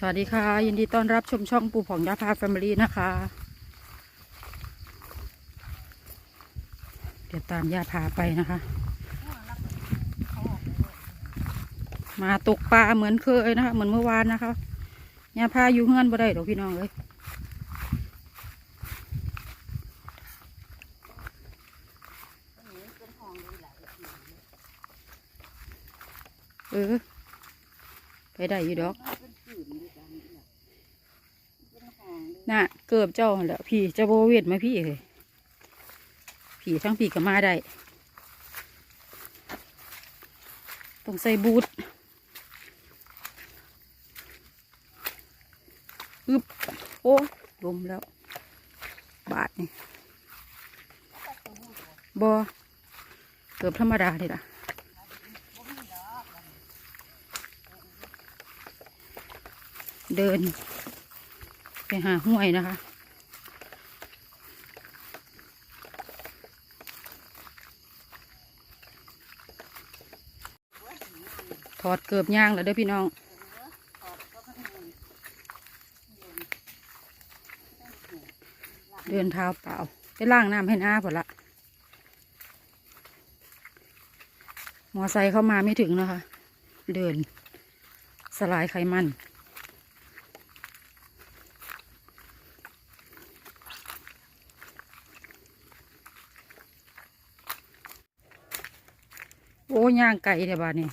สวัสดีค่ะ ยินดีต้อนรับชมช่องปูผ่องยาพาแฟมิลี่นะคะ เดี๋ยวตามยาพาไปนะคะ มาตกปลาเหมือนเคยนะคะ เหมือนเมื่อวานนะคะยาพาอยู่เฮือนบ่ได้หรอกพี่น้องเลยเออไปได้อยู่ดอก น่ะเกือบเจ้าแหล้วพี่เจะโบเวทไหมพี่เลยผีทั้งผีก็มาได้ต้องใส่บูทอึบโอ้ลมแล้ว บาทนี่บอเกือบธรรมดาเลยล่ะเดิน ไปหาห้วยนะคะ ถอดเกือบย่างแล้วเด้อพี่น้องเดินเท้าเปล่า ไปล่างน้ำให้หน้าพอละมอไซค์เข้ามาไม่ถึงนะคะ เดิน สลายไขมัน ย่างไก่เดี๋ยวบ้านนี้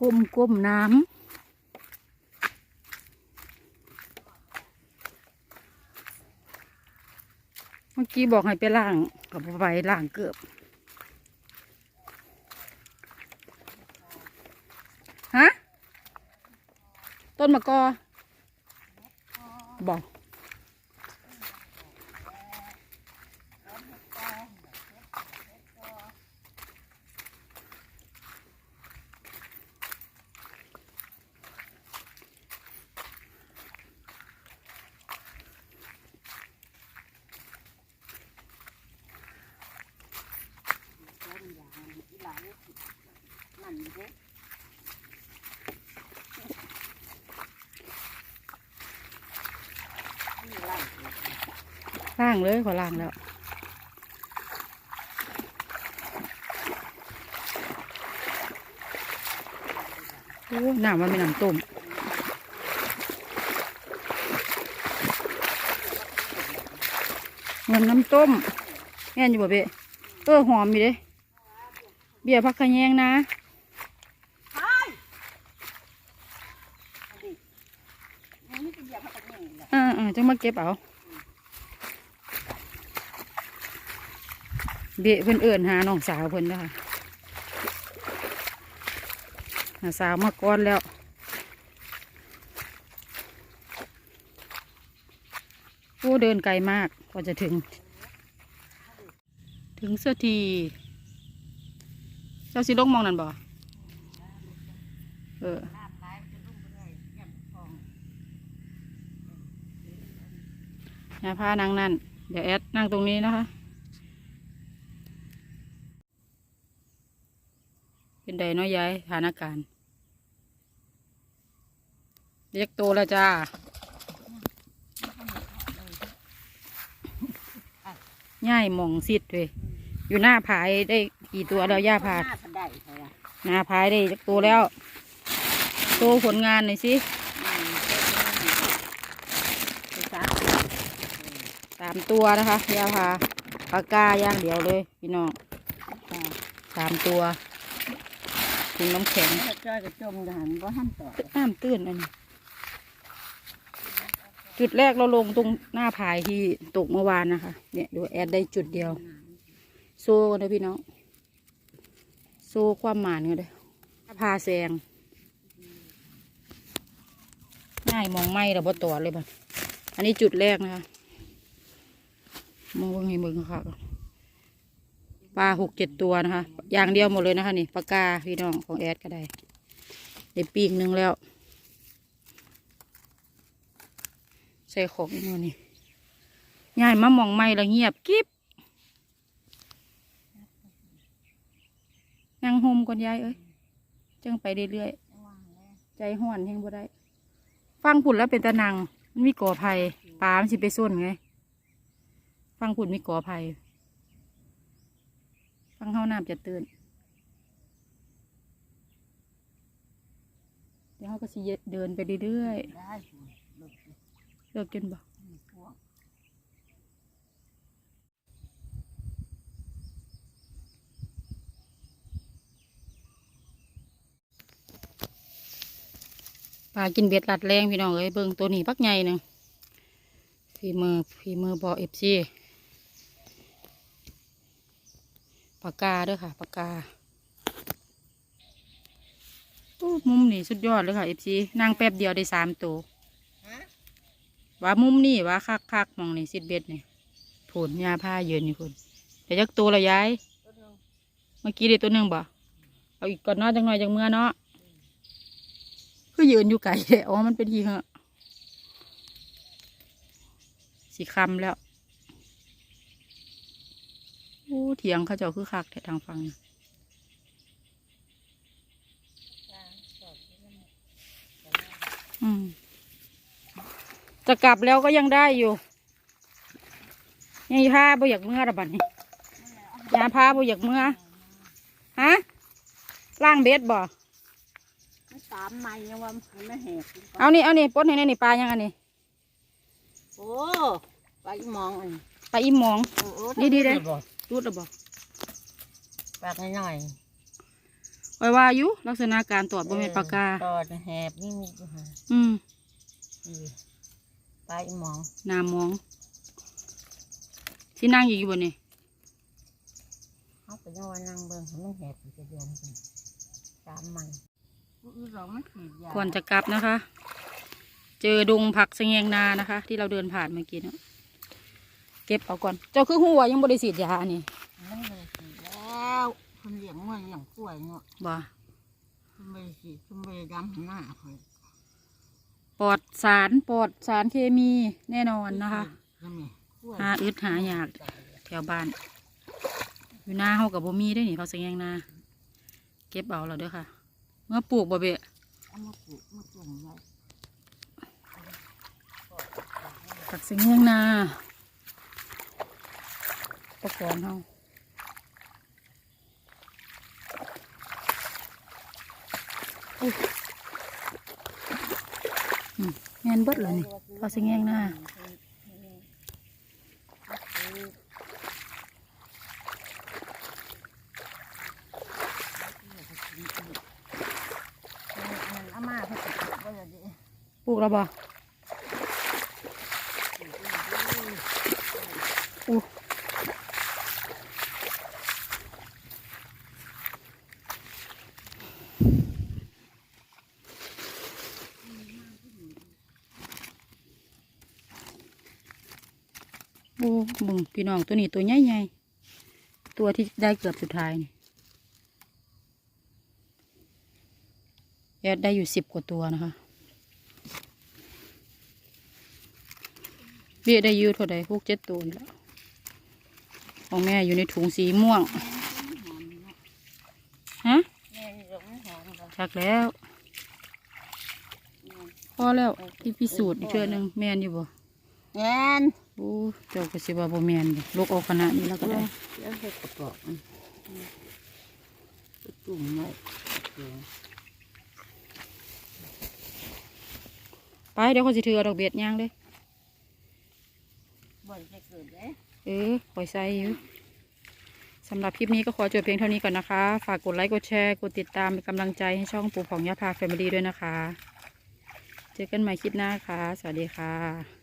ก้มก้มน้ำเมื่อกี้บอกให้ไปล่างกับไปล่างเกือบ ต้นมะกอบอก ล่างเลยขอล่างแล้วโอ้น้ำมันเป็นน้ำต้มเงินน้ำต้มแม่นอยู่บ่เบะเออหอมอยู่เด้เบียร์พักขะแยงนะอ่าอ่าจังมาเก็บเอา เบะเพิ่อนเอิ่นหาน้องสาวเพิ่อนนะคะหาสาวมาก่อนแล้วโอ้เดินไกลมากกว่าจะถึง ถึงสักทีเจ้าสิลงมองนั่นบ่เอออย่าพานั่งนั่นเดี๋ยวแอดนั่งตรงนี้นะคะ เป็นไดน้อยย้ายฐานการเรียกโตแล้วจ้าง่ายมองซิดเลยอยู่หน้าผายได้กี่ตัวแล้วย่าพาหน้าก็ได้ใช่ไหน้าผายได้ตัวแล้วโตผลงานหน่อยสิสามตัวนะคะย่าพาปากกาย่างเดียวเลยพี่น้องสามตัว ถุงน้ำแข็งถ้าจ้อยก็จมกันบ่หันต่อน้ำตื้นอันนี้จุดแรกเราลงตรงหน้าผายที่ตกเมื่อวานนะคะ เนี่ยดูแอดได้จุดเดียวโซ่กันนะพี่น้องโซ่ความหมานกันเลยพาแซงง่ายมองไม่เราบ่ตัวเลยบัดอันนี้จุดแรกนะคะมองเบิ่งให้เบิ่งค่ะป ลาหกเจ็ดตัวนะคะ อย่างเดียวหมดเลยนะคะนี่ปลากาพี่น้องของแอดก็ได้ได้ปีกหนึ่งแล้ว ใส่ของอีกหน่อยนี่ยายมามองไม่ล้วเงียบกิ๊บนั่งโฮมก่อนยายเอ้ยจังไปเรื่อยๆใจห้อนแหงบ่ได้ ฟังผุนแล้วเป็นตะนังมันมีก่อไผ่ปลามันสิไปส้นไง ฟังผุนมีก่อไผ่ ฟังเฮาน้ำจะตื่นเดี๋ยวเขาก็สิเดินไปเรื่อยได้หลุดๆเลิกจนบ่พวกปลากินเบ็ดลัดแรงพี่น้องเอ้ยเบิ่งตัวนี้พักใหญ่หนึ่งฝีมือฝีมือบอเอฟซี ปากกาเด้วยค่ะปากกาโอ้มุมนี่สุดยอดเลยค่ะเอฟซีนั่งแป๊บเดียวได้สามตัวว่ามุมนี่ว่าคักคักๆมองนี่สิดเบ็ดนี่ผลยาผ้าเยืนอยู่คนเดี๋ยวจักตัวละยายต้นนึงเมื่อกี้ได้ตัวหนึ่งบ่เอาอีกก่อนเนาะจังหน่อยจังเมื่อเนาะคือยืนอยู่ไกลแท้อ๋อมันเป็นทีเหอะสีคำแล้ว โอ้ เถียงเขาเจ้าคือคักแต่ทางฟังน่ะอืมจะกลับแล้วก็ยังได้อยู่ยังพาบ่อยากเมื่อระบัดนี้ยาพาบ่อยากเมื่อฮะล่างเบ็ดบ่ไม่ตามไม่ยังว่ามันไม่แหกเอานี่เอานี่ปลดให้แน่นี่ปลายังอันนี้โอ้ไปมองอันปลาอิ่มหมองโอ้โหดีดีเลย รูดแล้วบ่ปากหน่อยไว้ว่าอยู่ลักษณะการตรวจบ่แม่นปากกาตอดแหบนี่มีอยู่ฮะอืมไปมองหน้ามองที่นั่งอยู่อยู่บนนี่เขาไปยังว่านั่งเบิ่งมันแหบมันจะเดือนกันตามมันผู้เราไม่ขีดยาก่อนจะกลับนะคะ เจอดงผักสะแงงนานะคะ ที่เราเดินผ่านเมื่อกี้เนาะ เก็บเอาก่อน เจ้าคือหัวยังบริสีดยาอันนี้มันไม่ได้ขีดแล้วคนเลี้ยงงัวเลี้ยงกล้วยเนาะบ่คุณไม่ได้ขีดคุณไม่ได้ดำหน้าคอยปลอดสารปลอดสารเคมีแน่นอนนะคะ ใช่ไหมกล้วยหาอึดหายาก แถวบ้าน อยู่หน้าเฮากับบ่มีได้นี่เขาสะแงงนาเก็บเอาแล้วเด้อค่ะ เมื่อปลูกบ่เบะเอามาปลูกมาปลูกไว้ผักสะแงงนา ตะกอนเฮาอุ๊ยอืมแม่นเบิดเลยนี่ผักสะแงงนามันเอามาเขาจะปลูกไว้เลยดิปลูกแล้วบ่ มึงพี่น้องตัวนี้ตัวใหญ่ๆตัวที่ได้เกือบสุดท้ายนี่แอดได้อยู่สิบกว่าตัวนะคะเบี้ยได้อยูเท่าใดหกเจ็ดตัวนี่แล้วของแม่อยู่ในถุงสีม่วง ฮะชักแล้ว พอแล้วที่พิสูจน์อีกเทื่อหนึงแมนอยู่บ่ แอนโอ้เจ้าก็สิว่าบ่แมนดิลูกออกขนาดนี้แล้วก็ได้เดี๋ยวเห็ดกระป๋องมันจุ่มไว้ไปเดี๋ยวเขาสิถือเอาดอกเบียดย่างเลยบ่อยจะเกิดเลยเออคอยใส่อยู่สำหรับคลิปนี้ก็ขอจบเพียงเท่านี้ก่อนนะคะ ฝากกดไลค์ กดแชร์ กดติดตามเป็นกำลังใจให้ช่องปู่ผ่องยาพาแฟมิลี่ด้วยนะคะ เจอกันใหม่คลิปหน้าค่ะ สวัสดีค่ะ